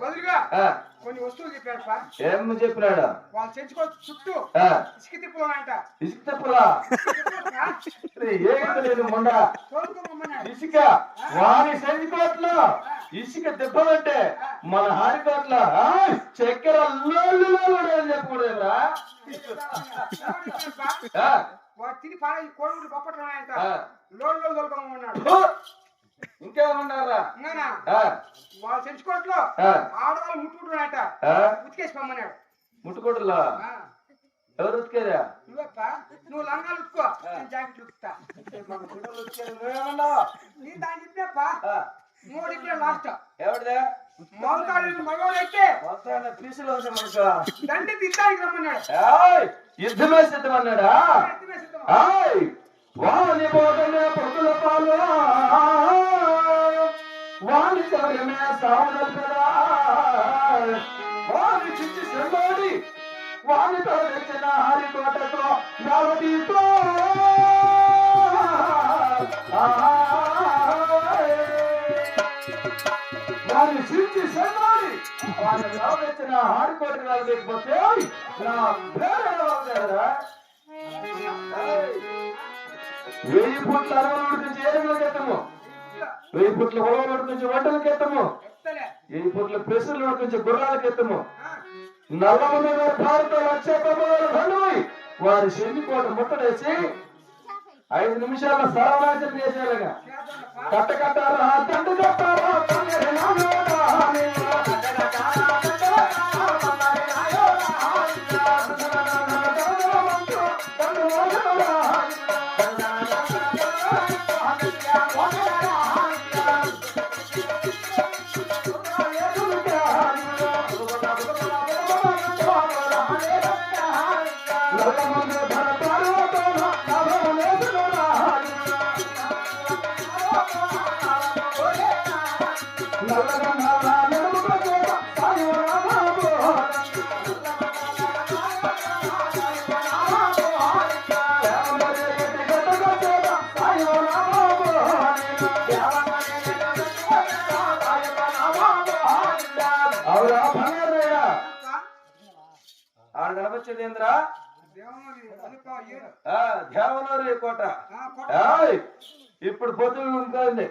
బదులుగా కొన్ని వస్తువులు చెప్పారప్ప ఏం చెప్పినాడు? వాళ్ళు చెంచుకో చుట్టూ ఇసుక తిప్పులంట తప్పులా? మొండ. ఇసుక. వారి సంధికోట్లో ఇసుక దెబ్బలంటే మన హారికోట్ల చక్కెర లోళ్ళు లోళ్ళు అని చెప్పకూడదురా వాడు తిని పాడ బొప్పట్లు ఉన్నాయంట ఫు! ఇంకేమన్నారా వాళ్ళ చెంచుకోట్లో. ఆడవాళ్ళు ముట్టుకుంటున్నాయంట ఆ, ఉతికేసి పొమ్మన్నాడు ముట్టుకోటలా ఎవరు ఉతికేదా నువ్వప్ప? నువ్వు లంగాలు ఉతుకో. నేను జాకెట్లు ఉతుకుతా. నువ్వేమన్నావు నీ దాన్ని చెప్పినప్ప ఆ, మూడు ఇప్పుడే లాస్ట్ ఎవరిదే? మగవాడు మొత్తాన్ని పీసులు మనకు దండి తిట్టానికి రమ్మన్నాడు. యుద్ధమే సిద్ధమన్నాడా? వాని సమయమే సావనల్పరా వాని చిచ్చి శ్రమాడి వాని తలెచ్చిన హరికోటతో నవదీతో వాని నా పేరు వెయ్యి పూట అరవై నుంచి ఏడుగులకు వెయ్యి పుట్ల ఉలవల నుంచి వంటలకు ఎత్తము వెయ్యి పుట్ల పెసుల నుంచి గుర్రాలకు ఎత్తము ఆ, నల్లమంది భారత లక్ష తొమ్మిది బంధువై వారి శని కోట ముట్టడేసి ఐదు నిమిషాల సర్వనాశనం చేసేలాగా. చేద్దామప్ప. కట్ట కట్టారా తండ్రి తండ్రి ఆడ కనపచ్చేది ఏంద్రా దేవనూరి కోట. ఇప్పుడు పొద్దులు ఉంటుంది